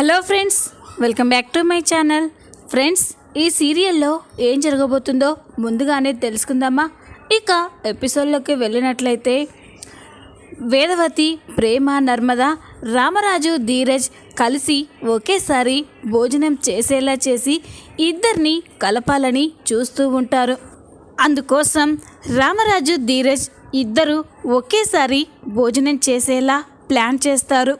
Hello friends welcome back to my channel. Friends ఈ సీరియల్లో ఏం జరగబోతుందో ముందుగానే తెలుసుకుందామా? ఇక ఎపిసోడ్లోకి వెళ్ళినట్లయితే వేదవతి ప్రేమ నర్మద రామరాజు ధీరజ్ కలిసి ఒకేసారి భోజనం చేసేలా చేసి ఇద్దరిని కలపాలని చూస్తూ ఉంటారు. అందుకోసం రామరాజు ధీరజ్ ఇద్దరు ఒకేసారి భోజనం చేసేలా ప్లాన్ చేస్తారు.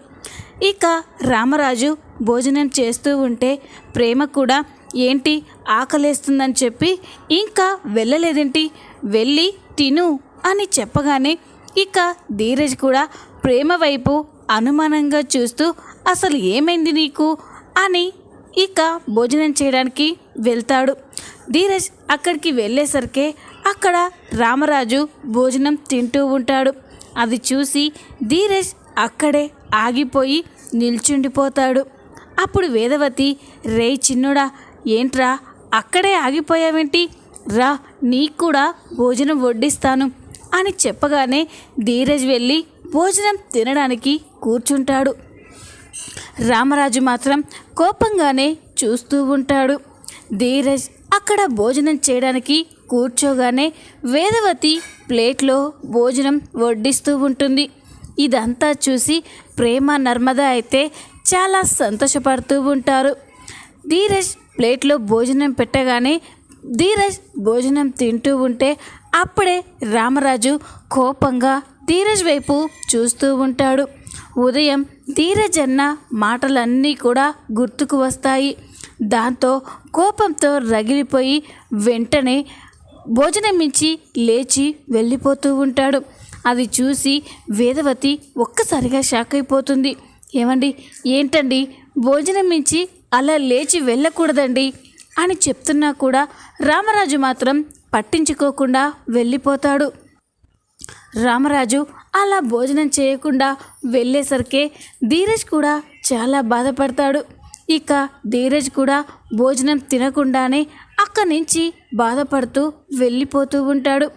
ఇక రామరాజు భోజనం చేస్తూ ఉంటే ప్రేమ కూడా ఏంటి ఆకలేస్తుందని చెప్పి ఇంకా వెళ్ళలేదేంటి? వెళ్ళి తిను అని చెప్పగానే ఇక ధీరజ్ కూడా ప్రేమ వైపు అనుమానంగా చూస్తూ అసలు ఏమైంది నీకు? అని ఇక భోజనం చేయడానికి వెళ్తాడు. ధీరజ్ అక్కడికి వెళ్ళేసరికి అక్కడ రామరాజు భోజనం తింటూ ఉంటాడు. అది చూసి ధీరజ్ అక్కడే ఆగిపోయి నిల్చుండిపోతాడు. అప్పుడు వేదవతి రే చిన్నుడా ఏంట్రా? అక్కడే ఆగిపోయావేంటి? రా నీకు కూడా భోజనం వడ్డిస్తాను అని చెప్పగానే ధీరజ్ వెళ్ళి భోజనం తినడానికి కూర్చుంటాడు. రామరాజు మాత్రం కోపంగానే చూస్తూ ఉంటాడు. ధీరజ్ అక్కడ భోజనం చేయడానికి కూర్చోగానే వేదవతి ప్లేట్లో భోజనం వడ్డిస్తూ ఉంటుంది. ఇదంతా చూసి ప్రేమ నర్మద అయితే చాలా సంతోషపడుతూ ఉంటారు. ధీరజ్ ప్లేట్లో భోజనం పెట్టగానే ధీరజ్ భోజనం తింటూ ఉంటే అప్పుడే రామరాజు కోపంగా ధీరజ్ వైపు చూస్తూ ఉంటాడు. ఉదయం ధీరజ్ అన్న మాటలన్నీ కూడా గుర్తుకు వస్తాయి. దాంతో కోపంతో రగిలిపోయి వెంటనే భోజనం ఇచ్చి లేచి వెళ్ళిపోతూ ఉంటాడు. అది చూసి వేదవతి ఒక్కసారిగా షాక్ అయిపోతుంది. ఏమండి? ఏంటండి? భోజనం ఇచ్చి అలా లేచి వెళ్ళకూడదండి అని చెప్తున్నా కూడా రామరాజు మాత్రం పట్టించుకోకుండా వెళ్ళిపోతాడు. రామరాజు అలా భోజనం చేయకుండా వెళ్ళేసరికి ధీరజ్ కూడా చాలా బాధపడతాడు. ఇక ధీరజ్ కూడా భోజనం తినకుండానే అక్కడి నుంచి బాధపడుతూ వెళ్ళిపోతూ ఉంటాడు.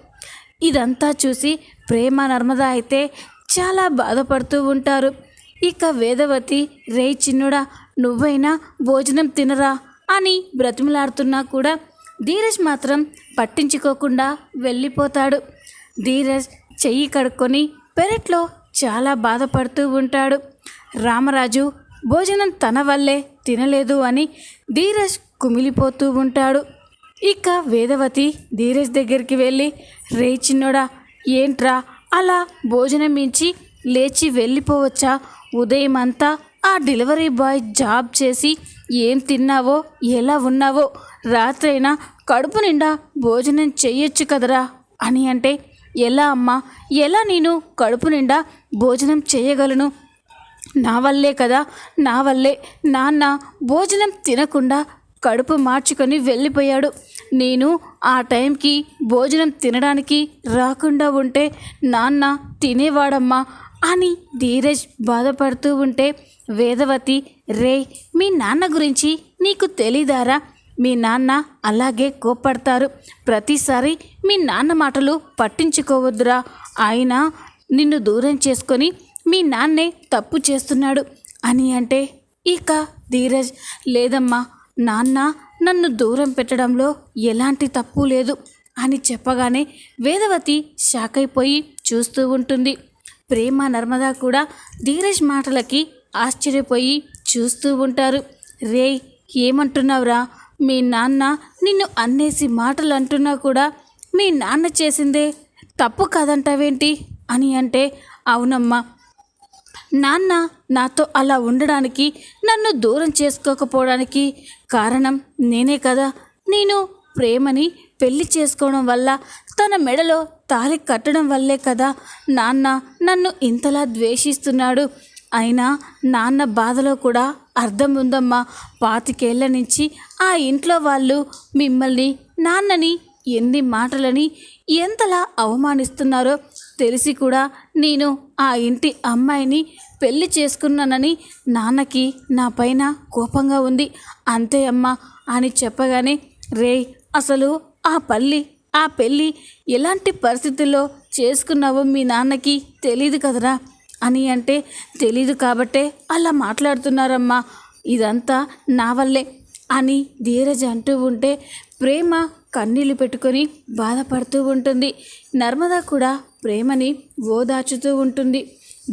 ఇదంతా చూసి ప్రేమ నర్మద అయితే చాలా బాధపడుతూ ఉంటారు. ఇక వేదవతి రే చిన్నుడా నువ్వైనా భోజనం తినరా అని బ్రతిమలాడుతున్నా కూడా ధీరజ్ మాత్రం పట్టించుకోకుండా వెళ్ళిపోతాడు. ధీరజ్ చెయ్యి కడుక్కొని పెరట్లో చాలా బాధపడుతూ ఉంటాడు. రామరాజు భోజనం తన వల్లే తినలేదు అని ధీరజ్ కుమిలిపోతూ ఉంటాడు. ఇక వేదవతి ధీరజ్ దగ్గరికి వెళ్ళి రే చిన్నోడా ఏంట్రా అలా భోజనం ఇచ్చి లేచి వెళ్ళిపోవచ్చా? ఉదయం అంతా ఆ డెలివరీ బాయ్ జాబ్ చేసి ఏం తిన్నావో ఎలా ఉన్నావో రాత్రైనా కడుపు నిండా భోజనం చెయ్యొచ్చు కదరా అని అంటే ఎలా అమ్మా ఎలా నేను కడుపు నిండా భోజనం చేయగలను నా వల్లే కదా నా వల్లే. నాన్న భోజనం తినకుండా కడుపు మార్చుకొని వెళ్ళిపోయాడు. నేను ఆ టైంకి భోజనం తినడానికి రాకుండా ఉంటే నాన్న తినేవాడమ్మా. అని ధీరజ్ బాధపడుతూ ఉంటే వేదవతి రే మీ నాన్న గురించి నీకు తెలీదారా? మీ నాన్న అలాగే కోప్పడతారు. ప్రతిసారి మీ నాన్న మాటలు పట్టించుకోవద్దురా. ఆయన నిన్ను దూరం చేసుకొని మీ నాన్నే తప్పు చేస్తున్నాడు అని అంటే ఇక ధీరజ్ లేదమ్మా. నాన్న నన్ను దూరం పెట్టడంలో ఎలాంటి తప్పు లేదు అని చెప్పగానే వేదవతి షాక్ అయిపోయి చూస్తూ ఉంటుంది. ప్రేమ నర్మదా కూడా ధీరజ్ మాటలకి ఆశ్చర్యపోయి చూస్తూ ఉంటారు. రే ఏమంటున్నావురా? మీ నాన్న నిన్ను అన్నేసి మాటలు అంటున్నా కూడా మీ నాన్న చేసిందే తప్పు కాదంటావేంటి? అని అంటే అవునమ్మా. నాన్న నాతో అలా ఉండడానికి నన్ను దూరం చేసుకోకపోవడానికి కారణం నేనే కదా. నేను ప్రేమని పెళ్ళి చేసుకోవడం వల్ల తన మెడలో తాళి కట్టడం వల్లే కదా నాన్న నన్ను ఇంతలా ద్వేషిస్తున్నాడు. అయినా నాన్న బాధలో కూడా అర్థం ఉందమ్మా. పాతికేళ్ళ నుంచి ఆ ఇంట్లో వాళ్ళు మిమ్మల్ని నాన్నని ఎన్ని మాటలని ఎంతలా అవమానిస్తున్నారో తెలిసి కూడా నేను ఆ ఇంటి అమ్మాయిని పెళ్ళి చేసుకున్నానని నాన్నకి నా పైన కోపంగా ఉంది. అంతే అమ్మా అని చెప్పగానే రే అసలు ఆ పల్లి ఆ పెళ్ళి ఎలాంటి పరిస్థితుల్లో చేసుకున్నావో మీ నాన్నకి తెలియదు కదరా? అని అంటే తెలీదు కాబట్టే అలా మాట్లాడుతున్నారమ్మా. ఇదంతా నా వల్లే అని ధీరజ్ అంటూ ఉంటే ప్రేమ కన్నీళ్ళు పెట్టుకొని బాధపడుతూ ఉంటుంది. నర్మద కూడా ప్రేమని ఓదాచుతూ ఉంటుంది.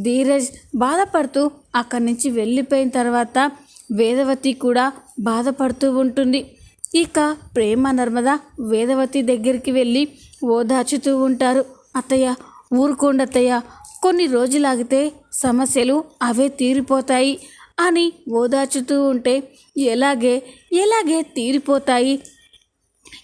ధీరజ్ బాధపడుతూ అక్కడి నుంచి వెళ్ళిపోయిన తర్వాత వేదవతి కూడా బాధపడుతూ ఉంటుంది. ఇక ప్రేమ నర్మద వేదవతి దగ్గరికి వెళ్ళి ఓదాచుతూ ఉంటారు. అత్తయ్య ఊరుకోండి అత్తయ్య కొన్ని రోజులాగితే సమస్యలు అవే తీరిపోతాయి అని ఓదాచుతూ ఉంటే ఎలాగే ఎలాగే తీరిపోతాయి?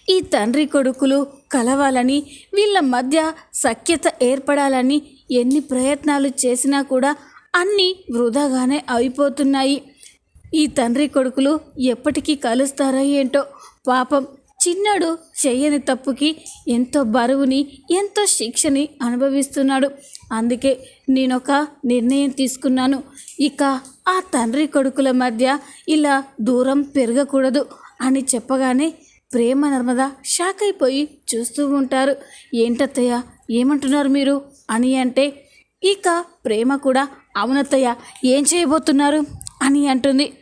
ఈ తండ్రి కొడుకులు కలవాలని వీళ్ళ మధ్య సఖ్యత ఏర్పడాలని ఎన్ని ప్రయత్నాలు చేసినా కూడా అన్నీ వృధాగానే అయిపోతున్నాయి. ఈ తండ్రి కొడుకులు ఎప్పటికీ కలుస్తారో ఏంటో పాపం చిన్నాడు చెయ్యని తప్పుకి ఎంతో బరువుని ఎంతో శిక్షని అనుభవిస్తున్నాడు. అందుకే నేనొక నిర్ణయం తీసుకున్నాను. ఇక ఆ తండ్రి కొడుకుల మధ్య ఇలా దూరం పెరగకూడదు అని చెప్పగానే ప్రేమ నర్మద షాక్ అయిపోయి చూస్తూ ఉంటారు. ఏంటత్తయ్య ఏమంటున్నారు మీరు? అని అంటే ఇక ప్రేమ కూడా అవునత్తయ్య ఏం చేయబోతున్నారు? అని అంటుంది.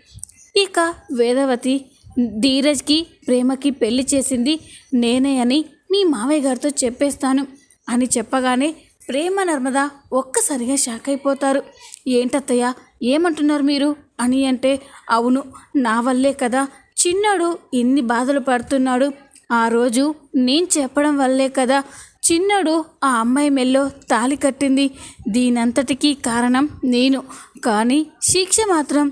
ఇక వేదవతి ధీరజ్కి ప్రేమకి పెళ్ళి చేసింది నేనే అని మీ మావయ్య గారితో చెప్పేస్తాను అని చెప్పగానే ప్రేమ నర్మద ఒక్కసారిగా షాక్ అయిపోతారు. ఏంటత్తయ్య ఏమంటున్నారు మీరు? అని అంటే అవును నా వల్లే కదా. చిన్నాడు ఇన్ని బాధలు పడుతున్నాడు. ఆ రోజు నేను చెప్పడం వల్లే కదా. చిన్నడు ఆ అమ్మాయి మెల్లో తాలి కట్టింది. దీనంతటికీ కారణం నేను. కానీ శిక్ష మాత్రం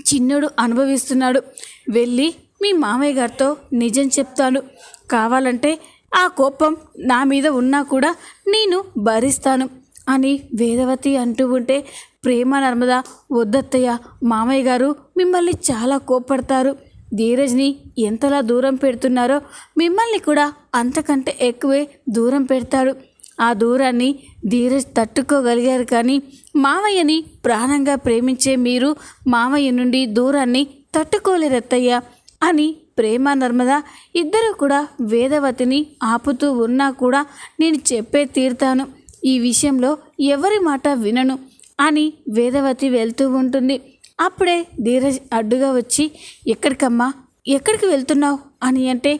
చిన్నుడు అనుభవిస్తున్నాడు. వెళ్ళి మీ మామయ్య గారితో నిజం చెప్తాను. కావాలంటే ఆ కోపం నా మీద ఉన్నా కూడా నేను భరిస్తాను అని వేదవతి అంటూ ఉంటే ప్రేమ నర్మద వద్దత్తయ్య మామయ్య గారు మిమ్మల్ని చాలా కోప్పడతారు. ధీరజ్ని ఎంతలా దూరం పెడుతున్నారో మిమ్మల్ని కూడా అంతకంటే ఎక్కువే దూరం పెడతాడు ఆ దూరాన్ని ధీరజ్ తట్టుకోగలిగారు కానీ మామయ్యని ప్రాణంగా ప్రేమించే మీరు మామయ్య నుండి దూరాన్ని తట్టుకోలేరత్తయ్య అని ప్రేమ నర్మద ఇద్దరు కూడా వేదవతిని ఆపుతూ ఉన్నా కూడా నేను చెప్పే తీరుతాను. ఈ విషయంలో ఎవరి మాట వినను అని వేదవతి వెళ్తూ ఉంటుంది. అప్పుడే ధీరజ్ అడ్డుగా వచ్చి ఎక్కడికమ్మా? ఎక్కడికి వెళ్తున్నావు? అని అంటే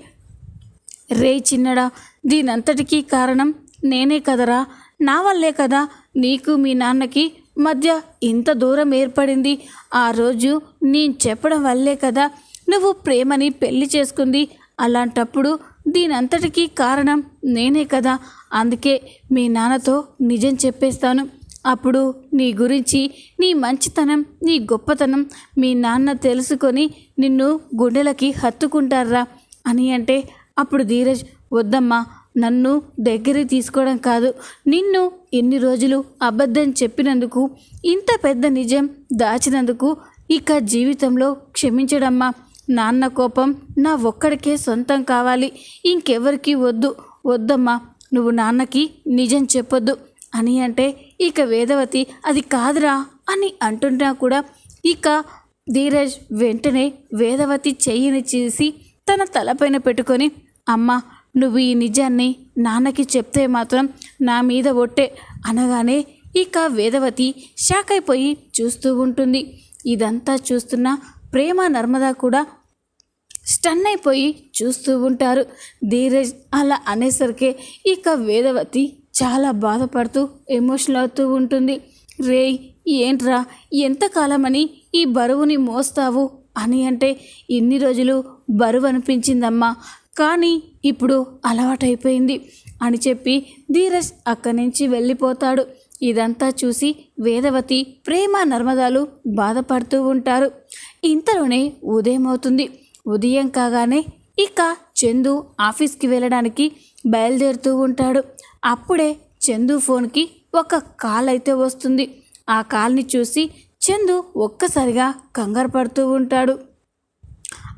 రే చిన్నడా దీనంతటికీ కారణం నేనే కదరా నా వల్లే కదా నీకు మీ నాన్నకి మధ్య ఇంత దూరం ఏర్పడింది. ఆ రోజు నేను చెప్పడం వల్లే కదా నువ్వు ప్రేమని పెళ్ళి చేసుకుంది. అలాంటప్పుడు దీనంతటికీ కారణం నేనే కదా. అందుకే మీ నాన్నతో నిజం చెప్పేస్తాను. అప్పుడు నీ గురించి నీ మంచితనం నీ గొప్పతనం మీ నాన్న తెలుసుకొని నిన్ను గుండెలకి హత్తుకుంటారా అని అంటే అప్పుడు ధీరజ్ వద్దమ్మా నన్ను దగ్గరికి తీసుకోవడం కాదు. నిన్ను ఎన్ని రోజులు అబద్ధం చెప్పినందుకు ఇంత పెద్ద నిజం దాచినందుకు ఇక జీవితంలో క్షమించడమ్మా. నాన్న కోపం నా ఒక్కడికే సొంతం కావాలి. ఇంకెవరికి వద్దు. వద్దమ్మా నువ్వు నాన్నకి నిజం చెప్పొద్దు. అని అంటే ఇక వేదవతి అది కాదురా అని అంటున్నా కూడా ఇక ధీరజ్ వెంటనే వేదవతి చెయ్యిని చేసి తన తలపైన పెట్టుకొని అమ్మ నువ్వు ఈ నిజాన్ని నాన్నకి చెప్తే మాత్రం నా మీద ఒట్టే అనగానే ఇక వేదవతి షాక్ అయిపోయి చూస్తూ ఉంటుంది. ఇదంతా చూస్తున్న ప్రేమ నర్మద కూడా స్టన్ అయిపోయి చూస్తూ ఉంటారు. ధీరజ్ అలా అనేసరికి ఇక వేదవతి చాలా బాధపడుతూ ఎమోషనల్ అవుతూ ఉంటుంది. రే ఏంట్రా ఎంతకాలమని ఈ బరువుని మోస్తావు అని అంటే ఇన్ని రోజులు బరువు అనిపించిందమ్మా. కానీ ఇప్పుడు అలవాటైపోయింది అని చెప్పి ధీరజ్ అక్కడి నుంచి వెళ్ళిపోతాడు. ఇదంతా చూసి వేదవతి ప్రేమ నర్మదాలు బాధపడుతూ ఉంటారు. ఇంతలోనే ఉదయం అవుతుంది ఉదయం కాగానే ఇక చందు ఆఫీస్కి వెళ్ళడానికి బయలుదేరుతూ ఉంటాడు. అప్పుడే చందు ఫోన్కి ఒక కాల్ అయితే వస్తుంది. ఆ కాల్ని చూసి చందు ఒక్కసారిగా కంగారు పడుతూ ఉంటాడు.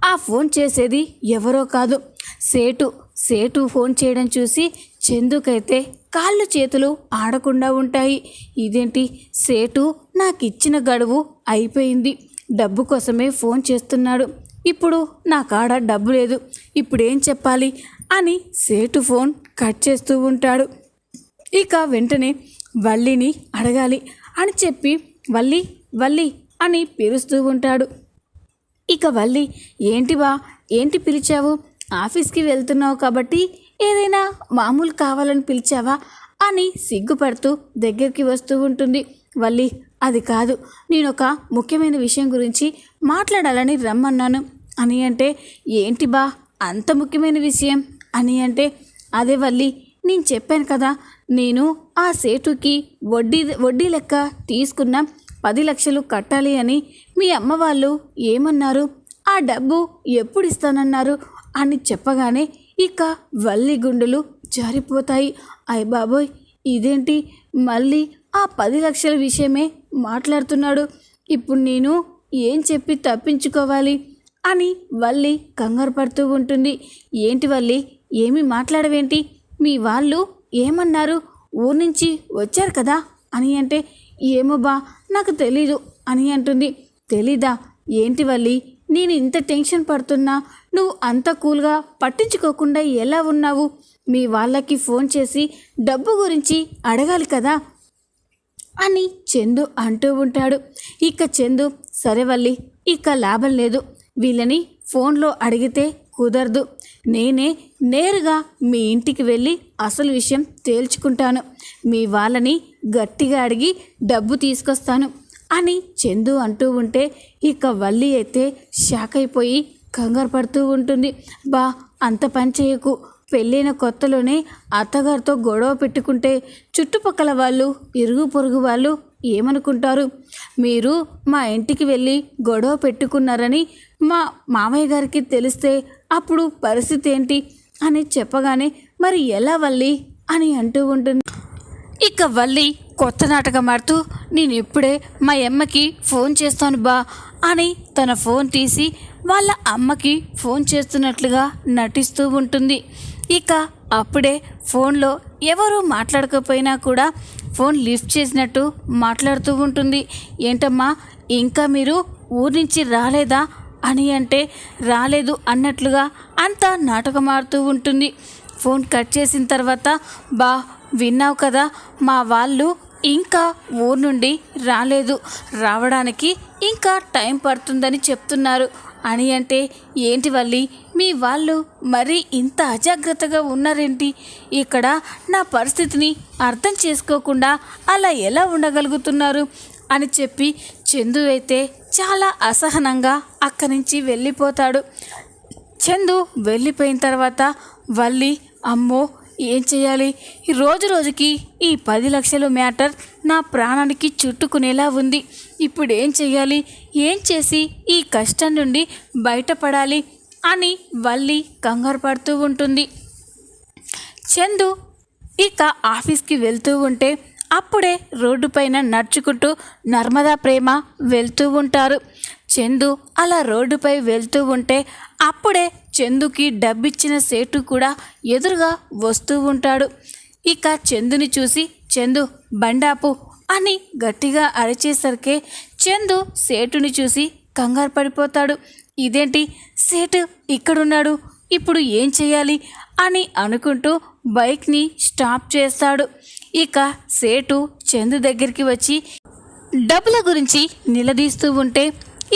ఆ ఫోన్ చేసేది ఎవరో కాదు. సేటు సేటు ఫోన్ చేయడం చూసి చందుకైతే కాళ్ళు చేతులు ఆడకుండా ఉంటాయి. ఇదేంటి? సేటు నాకు ఇచ్చిన గడువు అయిపోయింది. డబ్బు కోసమే ఫోన్ చేస్తున్నాడు. ఇప్పుడు నా కాడ డబ్బు లేదు. ఇప్పుడు ఏం చెప్పాలి? అని సేటు ఫోన్ కట్ చేస్తూ ఉంటాడు. ఇక వెంటనే వల్లిని అడగాలి. అని చెప్పి వల్లి వల్లి అని పిలుస్తూ ఉంటాడు. ఇక వల్లి ఏంటి బా ఏంటి పిలిచావు? ఆఫీస్కి వెళ్తున్నావు కాబట్టి ఏదైనా మామూలు కావాలని పిలిచావా? అని సిగ్గుపడుతూ దగ్గరికి వస్తూ ఉంటుంది. వల్లి అది కాదు. నేను ఒక ముఖ్యమైన విషయం గురించి మాట్లాడాలని రమ్మన్నాను. అని అంటే ఏంటి బా అంత ముఖ్యమైన విషయం? అని అంటే అదే వల్లి నేను చెప్పాను కదా నేను ఆ సేటుకి వడ్డీ వడ్డీ లెక్క తీసుకున్న పది లక్షలు కట్టాలి అని మీ అమ్మ వాళ్ళు ఏమన్నారు? ఆ డబ్బు ఎప్పుడు ఇస్తానన్నారు అని చెప్పగానే ఇక వల్లి గుండెలు జారిపోతాయి. అయ్ బాబోయ్ ఇదేంటి? మళ్ళీ ఆ పది లక్షల విషయమే మాట్లాడుతున్నాడు. ఇప్పుడు నేను ఏం చెప్పి తప్పించుకోవాలి? అని వల్లి కంగారు పడుతూ ఉంటుంది. ఏంటి వల్లి ఏమి మాట్లాడవేంటి? మీ వాళ్ళు ఏమన్నారు? ఊరి నుంచి వచ్చారు కదా? అని అంటే ఏమో బా నాకు తెలీదు అని అంటుంది. తెలీదా? ఏంటి వల్లి? నేను ఇంత టెన్షన్ పడుతున్నా. నువ్వు అంత కూల్గా పట్టించుకోకుండా ఎలా ఉన్నావు? మీ వాళ్ళకి ఫోన్ చేసి డబ్బు గురించి అడగాలి కదా? అని చందు అంటూ ఉంటాడు. ఇక చందు సరే వల్లి ఇక లాభం లేదు. వీళ్ళని ఫోన్లో అడిగితే కుదరదు. నేనే నేరుగా మీ ఇంటికి వెళ్ళి అసలు విషయం తేల్చుకుంటాను. మీ వాళ్ళని గట్టిగా అడిగి డబ్బు తీసుకొస్తాను అని చందు అంటూ ఉంటే ఇక వల్లి అయితే షాక్ అయిపోయి కంగారు పడుతూ ఉంటుంది. బా అంత పని చేయకు. పెళ్ళైన కొత్తలోనే అత్తగారితో గొడవ పెట్టుకుంటే చుట్టుపక్కల వాళ్ళు ఇరుగు పొరుగు వాళ్ళు ఏమనుకుంటారు? మీరు మా ఇంటికి వెళ్ళి గొడవ పెట్టుకున్నారని మా మామయ్య గారికి తెలిస్తే అప్పుడు పరిస్థితి ఏంటి? అని చెప్పగానే మరి ఎలా వల్లి? అని అంటూ ఉంటుంది. ఇక వల్లి కొత్త నాటకం ఆడుతూ నేను ఇప్పుడే మా అమ్మకి ఫోన్ చేస్తాను బా అని తన ఫోన్ తీసి వాళ్ళ అమ్మకి ఫోన్ చేస్తున్నట్లుగా నటిస్తూ ఉంటుంది. ఇక అప్పుడే ఫోన్లో ఎవరు మాట్లాడకపోయినా కూడా ఫోన్ లిఫ్ట్ చేసినట్టు మాట్లాడుతూ ఉంటుంది. ఏంటమ్మా ఇంకా మీరు ఊరి నుంచి రాలేదా? అని అంటే రాలేదు అన్నట్లుగా అంతా నాటకం ఆడుతూ ఉంటుంది. ఫోన్ కట్ చేసిన తర్వాత బా విన్నావు కదా మా వాళ్ళు ఇంకా ఊరు నుండి రాలేదు. రావడానికి ఇంకా టైం పడుతుందని చెప్తున్నారు. అని అంటే ఏంటి వల్లి మీ వాళ్ళు మరీ ఇంత అజాగ్రత్తగా ఉన్నారేంటి? ఇక్కడ నా పరిస్థితిని అర్థం చేసుకోకుండా అలా ఎలా ఉండగలుగుతున్నారు? అని చెప్పి చందు అయితే చాలా అసహనంగా అక్కడి నుంచి వెళ్ళిపోతాడు. చందు వెళ్ళిపోయిన తర్వాత వల్లి అమ్మో ఏం చేయాలి? ఈ రోజు రోజుకి ఈ పది లక్షల మ్యాటర్ నా ప్రాణానికి చుట్టుకునేలా ఉంది. ఇప్పుడు ఏం చేయాలి ఏం చేసి ఈ కష్టం నుండి బయటపడాలి అని వల్లి కంగారు పడుతూ ఉంటుంది. చందు ఇక ఆఫీస్కి వెళ్తూ ఉంటే అప్పుడే రోడ్డుపైన నడుచుకుంటూ నర్మదా ప్రేమ వెళ్తూ ఉంటారు. చందు అలా రోడ్డుపై వెళ్తూ ఉంటే అప్పుడే చందుకి డబ్బిచ్చిన సేటు కూడా ఎదురుగా వస్తూ ఉంటాడు. ఇక చందుని చూసి చందు బండాపు అని గట్టిగా అరిచేసరికే చందు సేటుని చూసి కంగారు పడిపోతాడు. ఇదేంటి? సేటు ఇక్కడున్నాడు. ఇప్పుడు ఏం చేయాలి అని అనుకుంటూ బైక్ని స్టాప్ చేస్తాడు. ఇక సేటు చందు దగ్గరికి వచ్చి డబ్బుల గురించి నిలదీస్తూ ఉంటే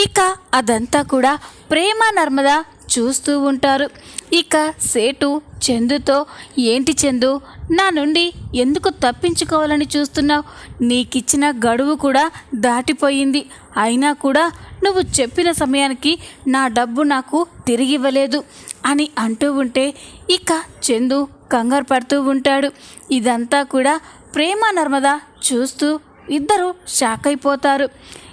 ఇక అదంతా కూడా ప్రేమ నర్మదా చూస్తూ ఉంటారు. ఇక సేటు చందుతో ఏంటి చందు నా నుండి ఎందుకు తప్పించుకోవాలని చూస్తున్నావు? నీకిచ్చిన గడువు కూడా దాటిపోయింది. అయినా కూడా నువ్వు చెప్పిన సమయానికి నా డబ్బు నాకు తిరిగి ఇవ్వలేదు అని అంటూ ఉంటే ఇక చందు కంగారు పడుతూ ఉంటాడు. ఇదంతా కూడా ప్రేమ నర్మద చూస్తూ ఇద్దరు షాక్ అయిపోతారు.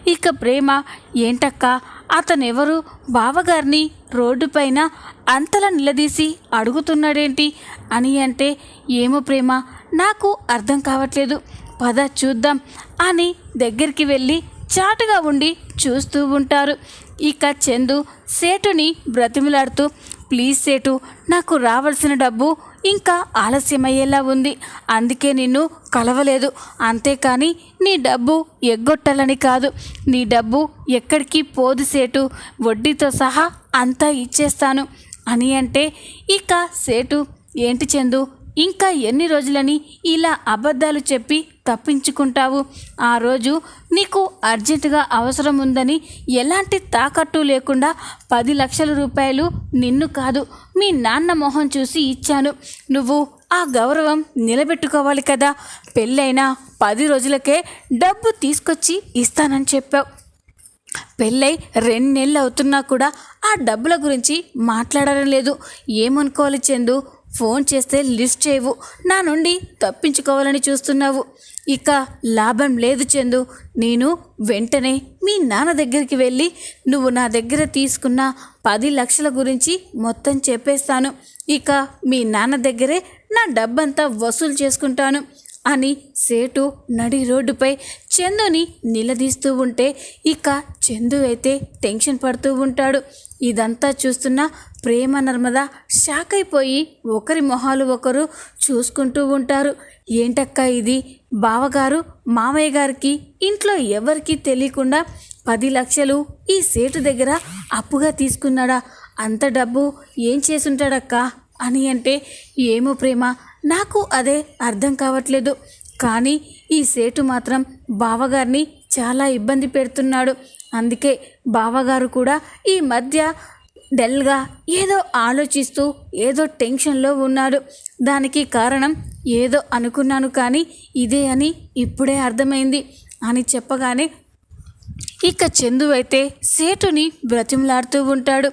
ఇక ప్రేమ ఏంటక్క అతనెవరు? బావగారిని రోడ్డుపైన అంతలా నిలదీసి అడుగుతున్నాడేంటి? అని అంటే ఏమో ప్రేమ నాకు అర్థం కావట్లేదు. పద చూద్దాం అని దగ్గరికి వెళ్ళి చాటుగా ఉండి చూస్తూ ఉంటారు. ఇక చందు సేటుని బ్రతిమిలాడుతూ ప్లీజ్ సేటు నాకు రావాల్సిన డబ్బు ఇంకా ఆలస్యమయ్యేలా ఉంది. అందుకే నిన్ను కలవలేదు. అంతేకాని నీ డబ్బు ఎగ్గొట్టాలని కాదు. నీ డబ్బు ఎక్కడికి పోదు సేటు. వడ్డీతో సహా అంతా ఇచ్చేస్తాను. అని అంటే ఇక సేటు ఏంటి చందు? ఇంకా ఎన్ని రోజులని ఇలా అబద్ధాలు చెప్పి తప్పించుకుంటావు? ఆ రోజు నీకు అర్జెంటుగా అవసరం ఉందని ఎలాంటి తాకట్టు లేకుండా పది లక్షల రూపాయలు నిన్ను కాదు మీ నాన్న మొహం చూసి ఇచ్చాను. నువ్వు ఆ గౌరవం నిలబెట్టుకోవాలి కదా. పెళ్ళైన పది రోజులకే డబ్బు తీసుకొచ్చి ఇస్తానని చెప్పావు. పెళ్ళై రెండు నెలలు అవుతున్నా కూడా ఆ డబ్బుల గురించి మాట్లాడడం లేదు. ఏమనుకోవాలి చందు? ఫోన్ చేస్తే లిఫ్ట్ చేయవు. నా నుండి తప్పించుకోవాలని చూస్తున్నావు. ఇక లాభం లేదు చందు. నేను వెంటనే మీ నాన్న దగ్గరికి వెళ్ళి నువ్వు నా దగ్గర తీసుకున్న పది లక్షల గురించి మొత్తం చెప్పేస్తాను. ఇక మీ నాన్న దగ్గరే నా డబ్బంతా వసూలు చేసుకుంటాను. అని సేటు నడి రోడ్డుపై చందుని నిలదీస్తూ ఉంటే ఇక చందు అయితే టెన్షన్ పడుతూ ఉంటాడు. ఇదంతా చూస్తున్న ప్రేమ నర్మద షాక్ అయిపోయి ఒకరి మొహాలు ఒకరు చూసుకుంటూ ఉంటారు. ఏంటక్క ఇది? బావగారు మామయ్య గారికి ఇంట్లో ఎవరికీ తెలియకుండా పది లక్షలు ఈ సేటు దగ్గర అప్పుగా తీసుకున్నాడా? అంత డబ్బు ఏం చేసుంటాడక్క? అని అంటే ఏమో ప్రేమ నాకు అదే అర్థం కావట్లేదు. కానీ ఈ సేటు మాత్రం బావగారిని చాలా ఇబ్బంది పెడుతున్నాడు. అందుకే బావగారు కూడా ఈ మధ్య డల్గా ఏదో ఆలోచిస్తూ ఏదో టెన్షన్లో ఉన్నాడు. దానికి కారణం ఏదో అనుకున్నాను కానీ ఇదే అని ఇప్పుడే అర్థమైంది అని చెప్పగానే ఇక చందు అయితే సేటుని బ్రతిమలాడుతూ ఉంటాడు.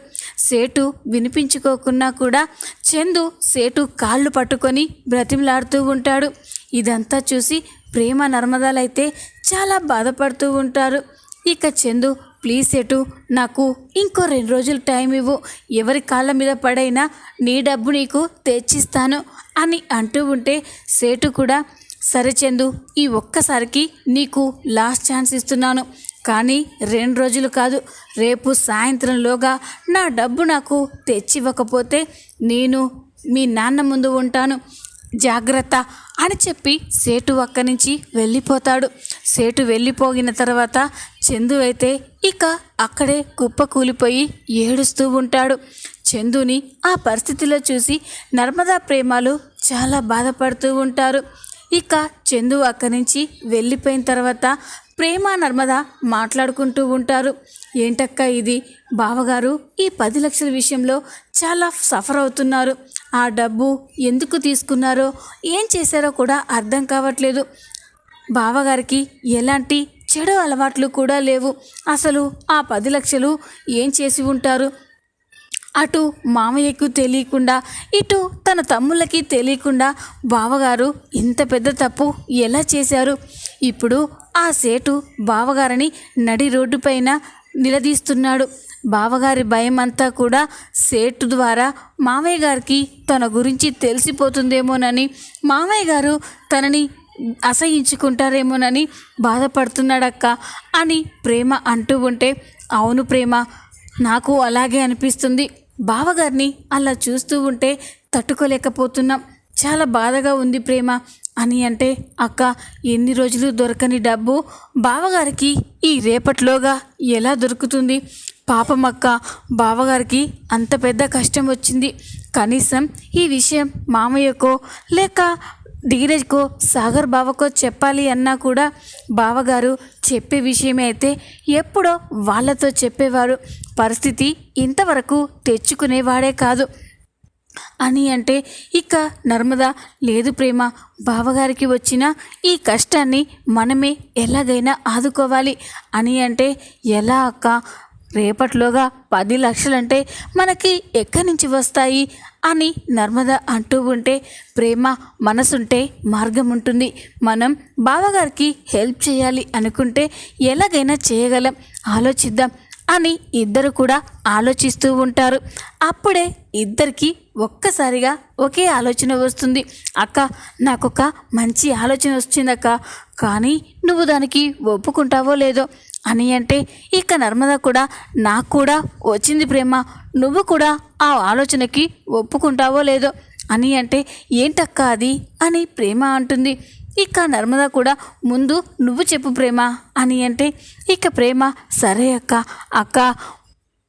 సేటు వినిపించుకోకున్నా కూడా చందు సేటు కాళ్ళు పట్టుకొని బ్రతిమలాడుతూ ఉంటాడు. ఇదంతా చూసి ప్రేమ నర్మదాలైతే చాలా బాధపడుతూ ఉంటారు. ఇక చందు ప్లీజ్ సేటు నాకు ఇంకో రెండు రోజులు టైం ఇవ్వు. ఎవరి కాళ్ళ మీద పడైనా నీ డబ్బు నీకు తెచ్చిస్తాను అని అంటూ ఉంటే సేటు కూడా సరే చందు ఈ ఒక్కసారికి నీకు లాస్ట్ ఛాన్స్ ఇస్తున్నాను. కానీ రెండు రోజులు కాదు రేపు సాయంత్రంలోగా నా డబ్బు నాకు తెచ్చివ్వకపోతే నేను మీ నాన్న ముందు ఉంటాను. జాగ్రత్త అని చెప్పి సేటు అక్కడి నుంచి వెళ్ళిపోతాడు. సేటు వెళ్ళిపోగిన తర్వాత చందు అయితే ఇక అక్కడే కుప్ప కూలిపోయి ఏడుస్తూ ఉంటాడు. చందుని ఆ పరిస్థితిలో చూసి నర్మదా ప్రేమాలు చాలా బాధపడుతూ ఉంటారు. ఇక చందు అక్కడి నుంచి వెళ్ళిపోయిన తర్వాత ప్రేమ నర్మద మాట్లాడుకుంటూ ఉంటారు. ఏంటక్క ఇది? బావగారు ఈ పది లక్షల విషయంలో చాలా సఫర్ అవుతున్నారు. ఆ డబ్బు ఎందుకు తీసుకున్నారో ఏం చేశారో కూడా అర్థం కావట్లేదు. బావగారికి ఎలాంటి చెడు అలవాట్లు కూడా లేవు. అసలు ఆ పది లక్షలు ఏం చేసి ఉంటారు? అటు మామయ్యకు తెలియకుండా ఇటు తన తమ్ముళ్ళకి తెలియకుండా బావగారు ఇంత పెద్ద తప్పు ఎలా చేశారు? ఇప్పుడు ఆ సేటు బావగారిని నడి రోడ్డుపైన నిలదీస్తున్నాడు. బావగారి భయం అంతా కూడా సేటు ద్వారా మామయ్య గారికి తన గురించి తెలిసిపోతుందేమోనని మామయ్య గారు తనని అసహించుకుంటారేమోనని బాధపడుతున్నాడక్క అని ప్రేమ అంటూ ఉంటే అవును ప్రేమ నాకు అలాగే అనిపిస్తుంది. బావగారిని అలా చూస్తూ ఉంటే తట్టుకోలేకపోతున్నాం. చాలా బాధగా ఉంది ప్రేమ. అని అంటే అక్క ఎన్ని రోజులు దొరకని డబ్బు బావగారికి ఈ రేపట్లోగా ఎలా దొరుకుతుంది? పాపం అక్క బావగారికి అంత పెద్ద కష్టం వచ్చింది. కనీసం ఈ విషయం మామయ్యకో లేక ధీరజ్కో సాగర్ బావకో చెప్పాలి అన్నా కూడా బావగారు చెప్పే విషయమే అయితే ఎప్పుడో వాళ్ళతో చెప్పేవారు. పరిస్థితి ఇంతవరకు తెచ్చుకునేవాడే కాదు. అని అంటే ఇక నర్మద లేదు ప్రేమ బావగారికి వచ్చిన ఈ కష్టాన్ని మనమే ఎలాగైనా ఆదుకోవాలి అని అంటే ఎలా అక్క? రేపట్లోగా పది లక్షలంటే మనకి ఎక్కడి నుంచి వస్తాయి? అని నర్మద అంటూ ఉంటే ప్రేమ మనసుంటే మార్గం ఉంటుంది. మనం బావగారికి హెల్ప్ చేయాలి అనుకుంటే ఎలాగైనా చేయగలం. ఆలోచిద్దాం. అని ఇద్దరు కూడా ఆలోచిస్తూ ఉంటారు. అప్పుడే ఇద్దరికి ఒక్కసారిగా ఒకే ఆలోచన వస్తుంది. అక్క నాకొక మంచి ఆలోచన వచ్చిందక్క కానీ నువ్వు దానికి ఒప్పుకుంటావో లేదో అని అంటే ఇక నర్మద కూడా నాకు కూడా వచ్చింది ప్రేమ. నువ్వు కూడా ఆ ఆలోచనకి ఒప్పుకుంటావో లేదో అని అంటే ఏంటక్క అది? అని ప్రేమ అంటుంది. ఇక నర్మద కూడా ముందు నువ్వు చెప్పు ప్రేమ అని అంటే ఇక ప్రేమ సరే అక్క. అక్క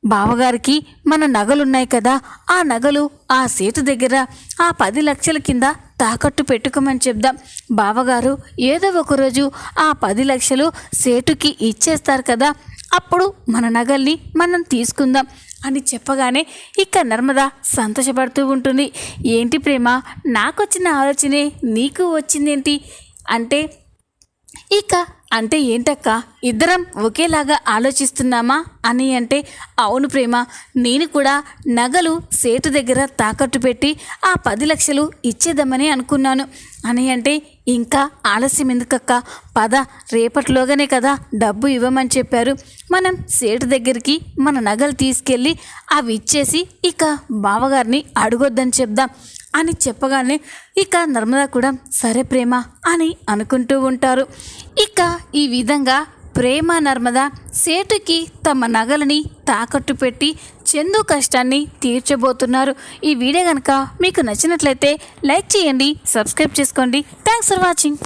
బావగారికి మన నగలున్నాయి కదా. ఆ నగలు ఆ సేటు దగ్గర ఆ పది లక్షల కింద తాకట్టు పెట్టుకోమని చెప్దాం. బావగారు ఏదో ఒకరోజు ఆ పది లక్షలు సేటుకి ఇచ్చేస్తారు కదా. అప్పుడు మన నగల్ని మనం తీసుకుందాం. అని చెప్పగానే ఇక నర్మద సంతోషపడుతూ ఉంటుంది. ఏంటి ప్రేమ నాకొచ్చిన ఆలోచనే నీకు వచ్చిందేంటి? అంటే ఇక అంటే ఏంటక్క ఇద్దరం ఒకేలాగా ఆలోచిస్తున్నామా? అని అంటే అవును ప్రేమ నేను కూడా నగలు సేటు దగ్గర తాకట్టు పెట్టి ఆ పది లక్షలు ఇచ్చేద్దామని అనుకున్నాను. అని అంటే ఇంకా ఆలస్యం ఎందుకక్క? పద రేపటిలోగానే కదా డబ్బు ఇవ్వమని చెప్పారు. మనం సేటు దగ్గరికి మన నగలు తీసుకెళ్ళి అవి ఇచ్చేసి ఇక బావగారిని అడగొద్దని చెప్దాం అని చెప్పగానే ఇక నర్మదా కూడా సరే ప్రేమ అని అనుకుంటూ ఉంటారు. ఇక ఈ విధంగా ప్రేమ నర్మద సేటుకి తమ నగలని తాకట్టు పెట్టి చందు కష్టాన్ని తీర్చబోతున్నారు. ఈ వీడియో కనుక మీకు నచ్చినట్లయితే లైక్ చేయండి సబ్స్క్రైబ్ చేసుకోండి. Thanks for watching